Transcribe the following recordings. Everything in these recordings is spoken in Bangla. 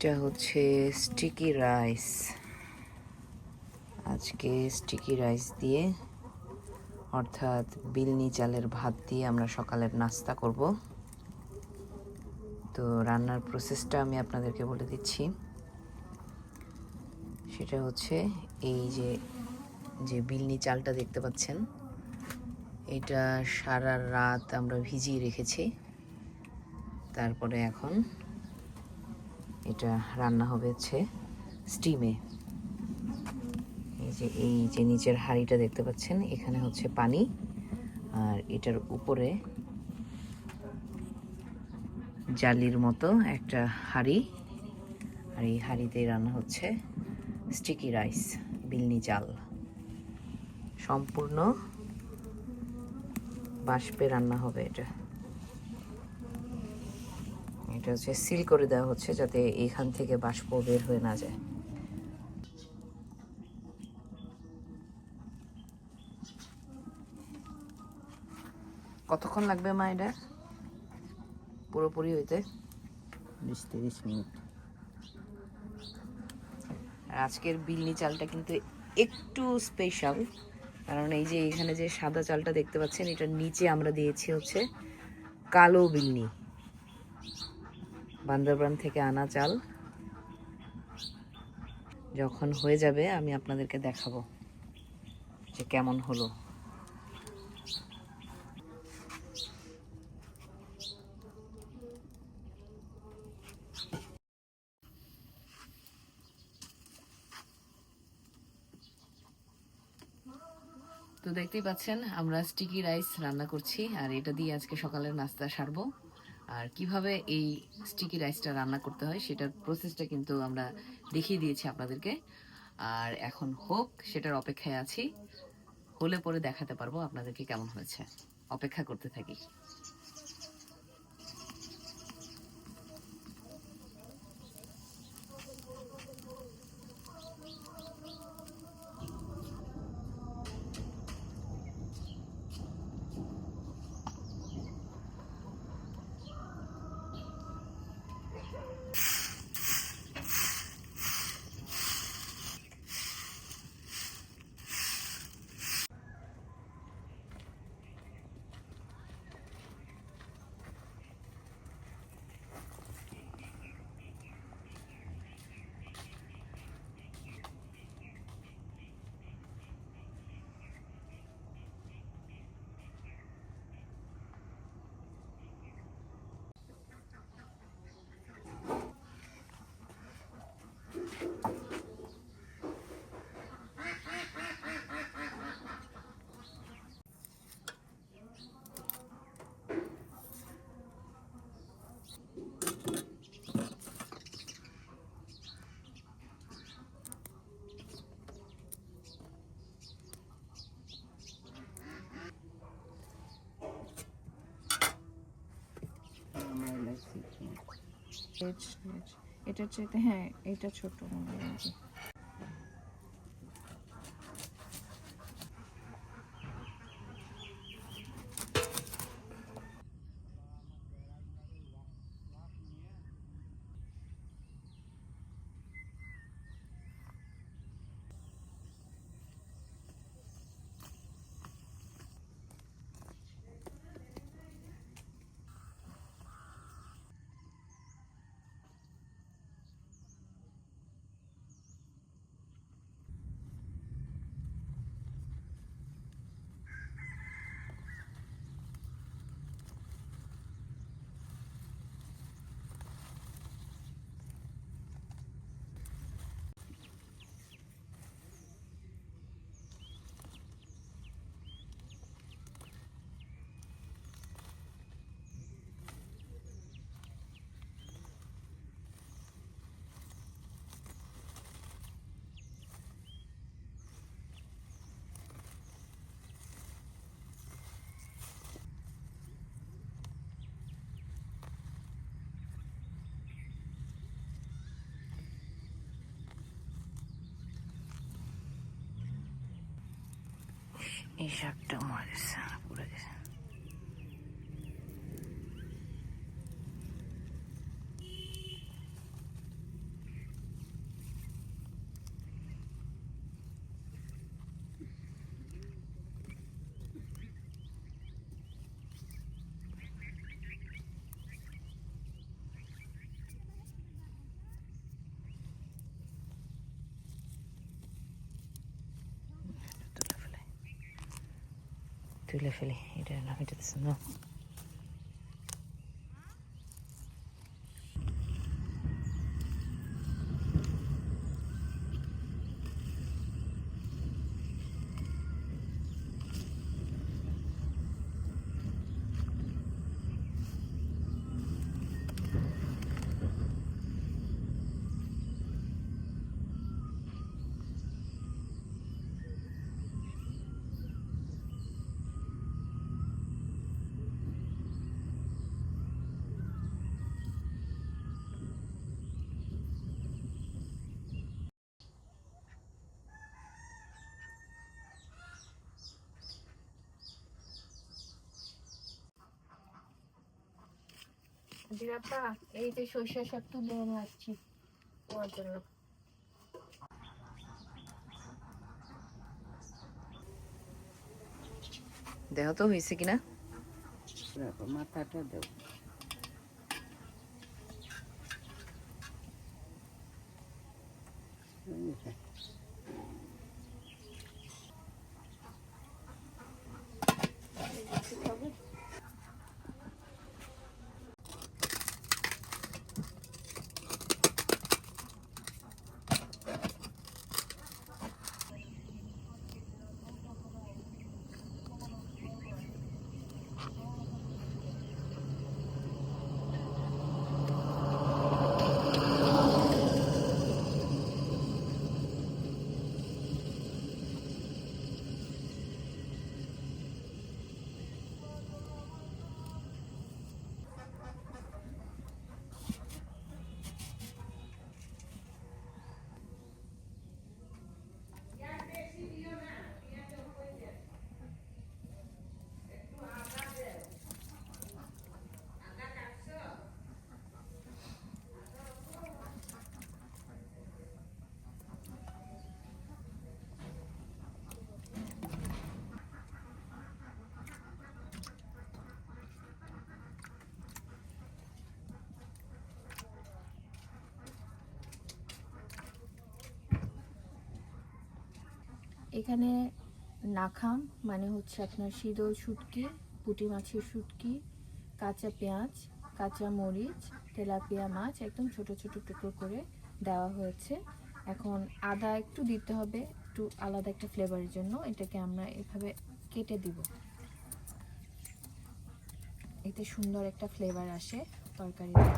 এটা হচ্ছে স্টিকি রাইস আজকে স্টিকি রাইস দিয়ে, অর্থাৎ বিলনি চালের ভাত দিয়ে আমরা সকালের নাস্তা করব। তো রান্নার প্রসেসটা আমি আপনাদেরকে বলে দিচ্ছি। সেটা হচ্ছে এই যে যে বিলনি চালটা দেখতে পাচ্ছেন, এটা সারা রাত আমরা ভিজিয়ে রেখেছি। তারপরে এখন এটা রান্না হবে হচ্ছে স্টিমে। এই যে এই যে নিচের হাঁড়িটা দেখতে পাচ্ছেন, এখানে হচ্ছে পানি। আর এটার উপরে জালির মতো একটা হাঁড়ি। আর এই হাঁড়িতেই রান্না হচ্ছে স্টিকি রাইস, বিলনি জাল। সম্পূর্ণ বাষ্পে রান্না হবে এটা। এটা হচ্ছে সিল করে দেওয়া হচ্ছে যাতে এখান থেকে বাষ্প বের হয়ে না যায়। কতক্ষণ লাগবে মা এটা পুরোপুরি হইতে? বিশ তিরিশ মিনিট আজকের বিলনি চালটা কিন্তু একটু স্পেশাল কারণ এই যে এখানে যে সাদা চালটা দেখতে পাচ্ছেন এটার নিচে আমরা দিয়েছি হচ্ছে কালো বিলনি। বান্দরবান থেকে আনা চাল। যখন হয়ে যাবে, আমি আপনাদেরকে দেখাবো যে কেমন হলো। তো দেখতেই পাচ্ছেন, আমরা স্টিকি রাইস রান্না করছি, আর এটা দিয়ে আজকে সকালের নাস্তা সারবো। আর কীভাবে এই স্টিকি রাইসটা রান্না করতে হয়, সেটার প্রসেসটা কিন্তু আমরা দেখিয়ে দিয়েছি আপনাদেরকে। আর এখন হোক, সেটার অপেক্ষায় আছি। হলে পরে দেখাতে পারব আপনাদেরকে কেমন হয়েছে। অপেক্ষা করতে থাকি আমার লাগছে কি? এটার চাইতে হ্যাঁ এটা ছোট মনে হয়। যে। এই শাকটা মরে গেছে পুড়ে গেছে তুলে ফেলি এটা না এটাতে এই যে সরিষা শাক তুলে এনে আসছি। তোমার জন্য। দেখো তো হয়েছে কিনা? মাথাটা দেব বুঝেছ? এখানে নাখাম মানে হচ্ছে আপনার শীতল শুটকি, পুঁটি মাছের শুটকি, কাঁচা পেঁয়াজ, কাঁচা মরিচ, তেলাপিয়া মাছ একদম ছোট ছোট টুকরো করে দেওয়া হয়েছে। এখন আদা একটু দিতে হবে, একটু আলাদা একটা ফ্লেভারের জন্য। এটাকে আমরা এভাবে কেটে দিব। এতে সুন্দর একটা ফ্লেভার আসে তরকারিতে।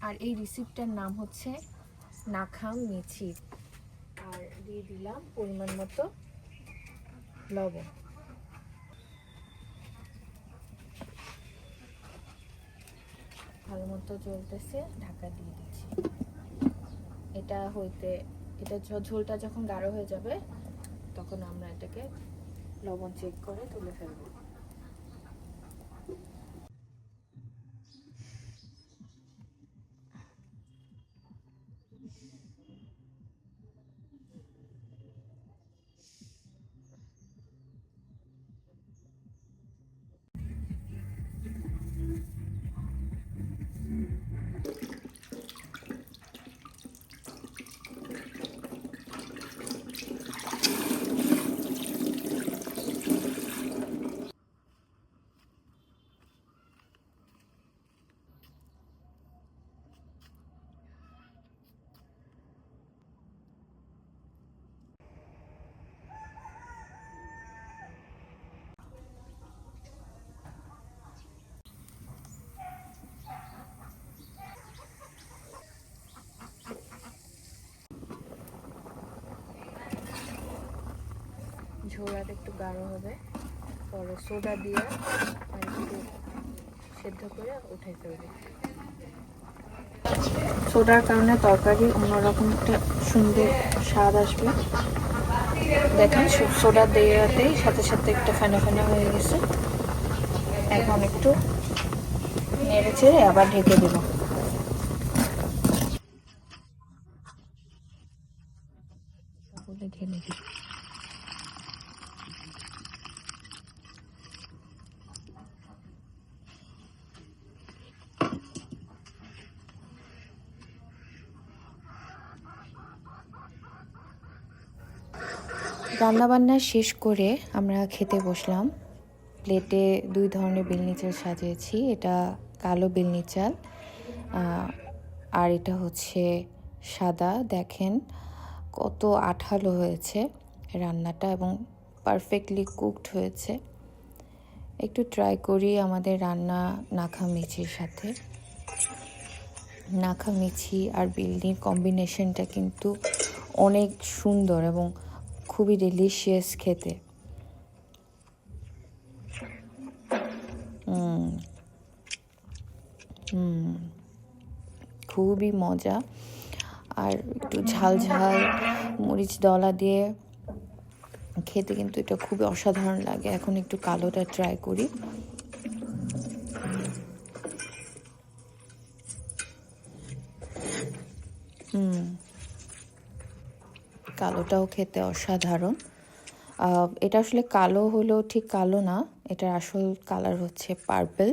আর এই রিসিপ্টটার নাম হচ্ছে নাখাম মিছি আর দিয়ে দিলাম পরিমাণ মতো লবণ। ভালো মতো চলতেছে ঢাকা দিয়ে দিচ্ছি। এটা হইতে, এটা ঝোলটা যখন গাঢ় হয়ে যাবে, তখন আমরা এটাকে লবণ চেক করে তুলে ফেলব। আর একটু গাঢ় হবে। পরে সোডা দিয়ে আর একটু সেদ্ধ করে উঠে ফেলবে সোডার কারণে তরকারি অন্যরকম একটা সুন্দর স্বাদ আসবে। দেখেন সোডা দেওয়াতেই সাথে সাথে একটা ফেনা ফেনা হয়ে গেছে। এখন একটু নেড়ে চেড়ে আবার ঢেকে দেবো ঢেলে দিই রান্নাবান্না শেষ করে আমরা খেতে বসলাম। প্লেটে দুই ধরনের বিলনি চাল সাজিয়েছি। এটা কালো বিলনি চাল আর এটা হচ্ছে সাদা। দেখেন কত আঠালো হয়েছে রান্নাটা এবং পারফেক্টলি কুকড হয়েছে। একটু ট্রাই করি আমাদের রান্না নাখা মিচির সাথে। নাখা মিছি আর বিল্ডির কম্বিনেশনটা কিন্তু অনেক সুন্দর এবং খুবই ডেলিশিয়াস খেতে। খুবই মজা। আর একটু ঝাল ঝাল মরিচ দলা দিয়ে খেতে কিন্তু এটা খুবই অসাধারণ লাগে। এখন একটু কালোটা ট্রাই করি। হুম। কালোটাও খেতে অসাধারণ। এটা আসলে কালো হলেও ঠিক কালো না, এটার আসল কালার হচ্ছে পার্পল।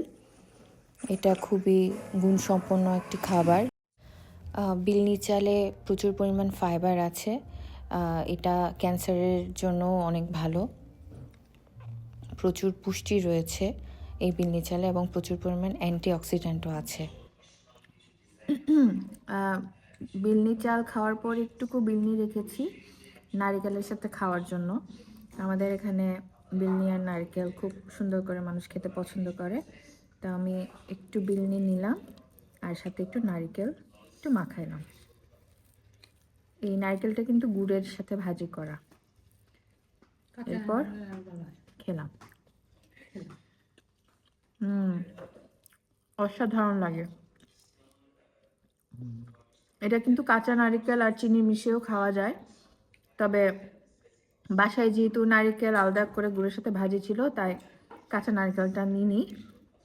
এটা খুবই গুণসম্পন্ন একটি খাবার। বিলনি চালে প্রচুর পরিমাণ ফাইবার আছে। এটা ক্যান্সারের জন্য অনেক ভালো। প্রচুর পুষ্টি রয়েছে এই বিলনি চালে এবং প্রচুর পরিমাণ অ্যান্টিঅক্সিডেন্টও আছে। বিলনি চাল খাওয়ার পর একটুকু বিলনি রেখেছি নারিকেলের সাথে খাওয়ার জন্য। আমাদের এখানে বিলনি আর নারকেল খুব সুন্দর করে মানুষ খেতে পছন্দ করে। তো আমি একটু বিলনি নিলাম আর সাথে একটু নারিকেল একটু মাখাইলাম এই নারকেলটা কিন্তু গুড়ের সাথে ভাজি করা। এরপর খেলাম। হুম অসাধারণ লাগে। এটা কিন্তু কাঁচা নারকেল আর চিনি মিশিয়েও খাওয়া যায়। তবে বাসায় যেহেতু নারিকেল আলাদা করে গুড়ের সাথে ভাজি ছিল, তাই কাঁচা নারকেলটা নিয়ে নিই।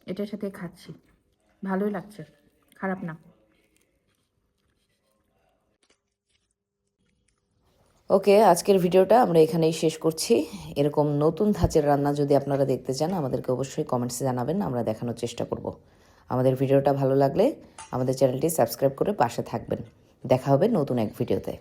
এটার সাথে খাচ্ছি। ভালোই লাগছে। খারাপ না। ওকে, আজকের ভিডিওটা আমরা এখানেই শেষ করছি। এরকম নতুন ধাঁচের রান্না যদি আপনারা দেখতে চান, আমাদেরকে অবশ্যই কমেন্টসে জানাবেন, আমরা দেখানোর চেষ্টা করব। আমাদের ভিডিওটা ভালো লাগলে আমাদের চ্যানেলটি সাবস্ক্রাইব করে পাশে থাকবেন। দেখা হবে নতুন এক ভিডিওতে।